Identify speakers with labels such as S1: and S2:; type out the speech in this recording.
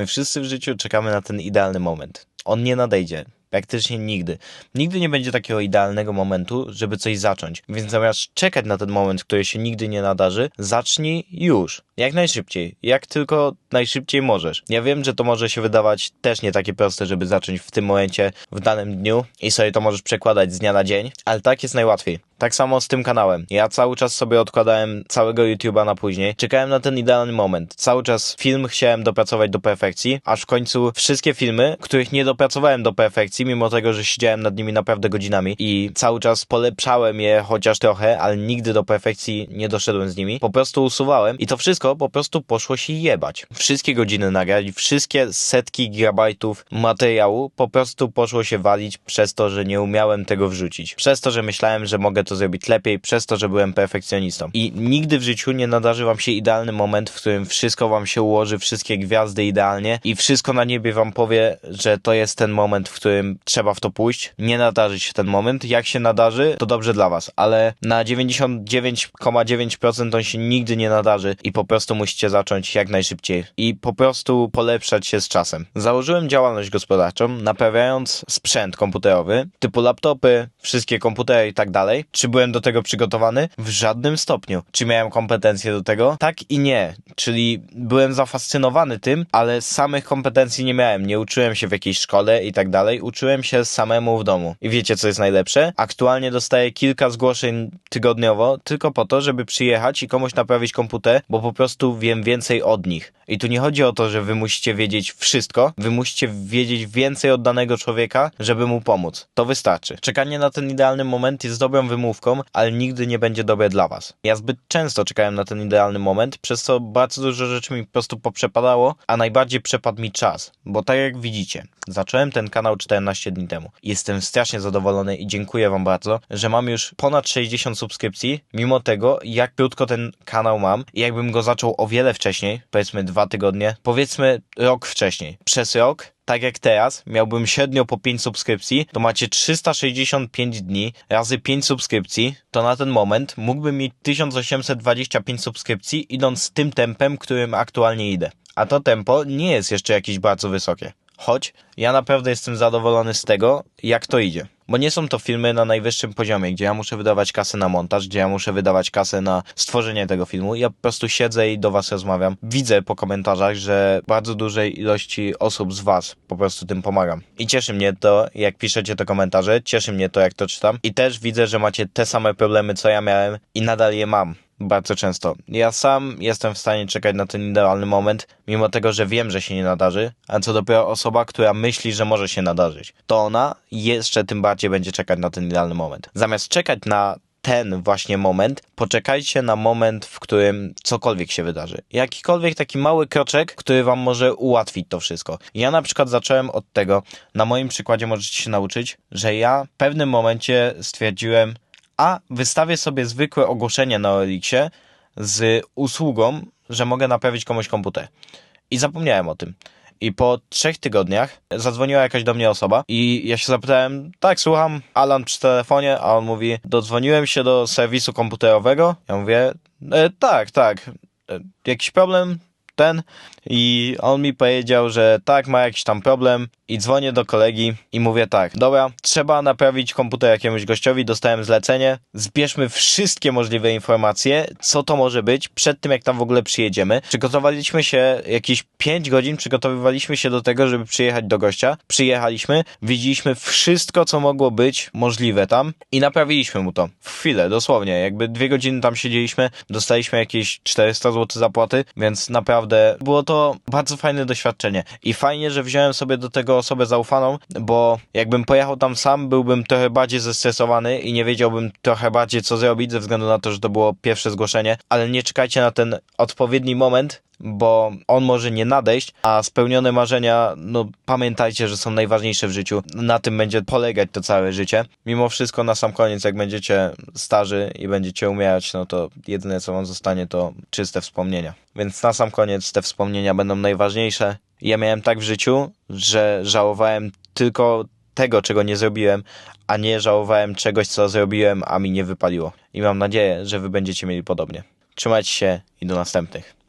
S1: My wszyscy w życiu czekamy na ten idealny moment. On nie nadejdzie. Praktycznie nigdy. Nigdy nie będzie takiego idealnego momentu, żeby coś zacząć. Więc zamiast czekać na ten moment, który się nigdy nie nadarzy, zacznij już. Jak najszybciej. Jak tylko najszybciej możesz. Ja wiem, że to może się wydawać też nie takie proste, żeby zacząć w tym momencie, w danym dniu i sobie to możesz przekładać z dnia na dzień, ale tak jest najłatwiej. Tak samo z tym kanałem. Ja cały czas sobie odkładałem całego YouTube'a na później. Czekałem na ten idealny moment. Cały czas film chciałem dopracować do perfekcji, aż w końcu wszystkie filmy, których nie dopracowałem do perfekcji, mimo tego, że siedziałem nad nimi naprawdę godzinami i cały czas polepszałem je chociaż trochę, ale nigdy do perfekcji nie doszedłem z nimi. Po prostu usuwałem i to wszystko po prostu poszło się jebać. Wszystkie godziny nagrań, wszystkie setki gigabajtów materiału po prostu poszło się walić przez to, że nie umiałem tego wrzucić. Przez to, że myślałem, że mogę to zrobić lepiej, przez to, że byłem perfekcjonistą. I nigdy w życiu nie nadarzy wam się idealny moment, w którym wszystko wam się ułoży, wszystkie gwiazdy idealnie i wszystko na niebie wam powie, że to jest ten moment, w którym trzeba w to pójść. Nie nadarzy się ten moment. Jak się nadarzy, to dobrze dla was, ale na 99,9% on się nigdy nie nadarzy i po prostu musicie zacząć jak najszybciej i po prostu polepszać się z czasem. Założyłem działalność gospodarczą, naprawiając sprzęt komputerowy, typu laptopy, wszystkie komputery i tak dalej. Czy byłem do tego przygotowany? W żadnym stopniu. Czy miałem kompetencje do tego? Tak i nie. Czyli byłem zafascynowany tym, ale samych kompetencji nie miałem. Nie uczyłem się w jakiejś szkole i tak dalej. Uczyłem się samemu w domu. I wiecie, co jest najlepsze? Aktualnie dostaję kilka zgłoszeń tygodniowo, tylko po to, żeby przyjechać i komuś naprawić komputer, bo po prostu wiem więcej od nich. I tu nie chodzi o to, że wy musicie wiedzieć wszystko, wy musicie wiedzieć więcej od danego człowieka, żeby mu pomóc. To wystarczy. Czekanie na ten idealny moment jest dobrą wymówką, ale nigdy nie będzie dobre dla was. Ja zbyt często czekałem na ten idealny moment, przez co bardzo dużo rzeczy mi po prostu poprzepadało, a najbardziej przepadł mi czas. Bo tak jak widzicie, zacząłem ten kanał 14 dni temu. Jestem strasznie zadowolony i dziękuję wam bardzo, że mam już ponad 60 subskrypcji, mimo tego, jak krótko ten kanał mam i jakbym go zaczął o wiele wcześniej, powiedzmy dwa tygodnie, powiedzmy rok wcześniej. Przez rok tak jak teraz, miałbym średnio po 5 subskrypcji, to macie 365 dni razy 5 subskrypcji, to na ten moment mógłbym mieć 1825 subskrypcji idąc tym tempem, którym aktualnie idę. A to tempo nie jest jeszcze jakieś bardzo wysokie. Choć ja naprawdę jestem zadowolony z tego, jak to idzie. Bo nie są to filmy na najwyższym poziomie, gdzie ja muszę wydawać kasę na montaż, gdzie ja muszę wydawać kasę na stworzenie tego filmu. Ja po prostu siedzę i do was rozmawiam. Widzę po komentarzach, że bardzo dużej ilości osób z was po prostu tym pomagam. I cieszy mnie to, jak piszecie te komentarze, cieszy mnie to, jak to czytam. I też widzę, że macie te same problemy, co ja miałem i nadal je mam bardzo często. Ja sam jestem w stanie czekać na ten idealny moment, mimo tego, że wiem, że się nie nadarzy, a co dopiero osoba, która myśli, że może się nadarzyć, to ona jeszcze tym bardziej będzie czekać na ten idealny moment. Zamiast czekać na ten właśnie moment, poczekajcie na moment, w którym cokolwiek się wydarzy. Jakikolwiek taki mały kroczek, który wam może ułatwić to wszystko. Ja na przykład zacząłem od tego, na moim przykładzie możecie się nauczyć, że ja w pewnym momencie stwierdziłem, a wystawię sobie zwykłe ogłoszenie na Elixie z usługą, że mogę naprawić komuś komputer. I zapomniałem o tym. I po trzech tygodniach zadzwoniła jakaś do mnie osoba i ja się zapytałem, tak, słucham, Alan przy telefonie, a on mówi, dodzwoniłem się do serwisu komputerowego. Ja mówię, e, tak, tak, e, jakiś problem? Ten? I on mi powiedział, że tak, ma jakiś tam problem i dzwonię do kolegi i mówię tak, dobra, trzeba naprawić komputer jakiemuś gościowi, dostałem zlecenie, zbierzmy wszystkie możliwe informacje, co to może być, przed tym jak tam w ogóle przyjedziemy. Przygotowaliśmy się jakieś 5 godzin, przygotowywaliśmy się do tego, żeby przyjechać do gościa. Przyjechaliśmy, widzieliśmy wszystko, co mogło być możliwe tam i naprawiliśmy mu to. W chwilę, dosłownie, jakby dwie godziny tam siedzieliśmy, dostaliśmy jakieś 400 zł zapłaty, więc naprawdę było to bardzo fajne doświadczenie. I fajnie, że wziąłem sobie do tego osobę zaufaną, bo jakbym pojechał tam sam, byłbym trochę bardziej zestresowany i nie wiedziałbym trochę bardziej co zrobić ze względu na to, że to było pierwsze zgłoszenie, ale nie czekajcie na ten odpowiedni moment, bo on może nie nadejść, a spełnione marzenia, no pamiętajcie, że są najważniejsze w życiu. Na tym będzie polegać to całe życie. Mimo wszystko na sam koniec, jak będziecie starzy i będziecie umierać, no to jedyne co wam zostanie to czyste wspomnienia. Więc na sam koniec te wspomnienia będą najważniejsze. Ja miałem tak w życiu, że żałowałem tylko tego, czego nie zrobiłem, a nie żałowałem czegoś, co zrobiłem, a mi nie wypaliło. I mam nadzieję, że wy będziecie mieli podobnie. Trzymajcie się i do następnych.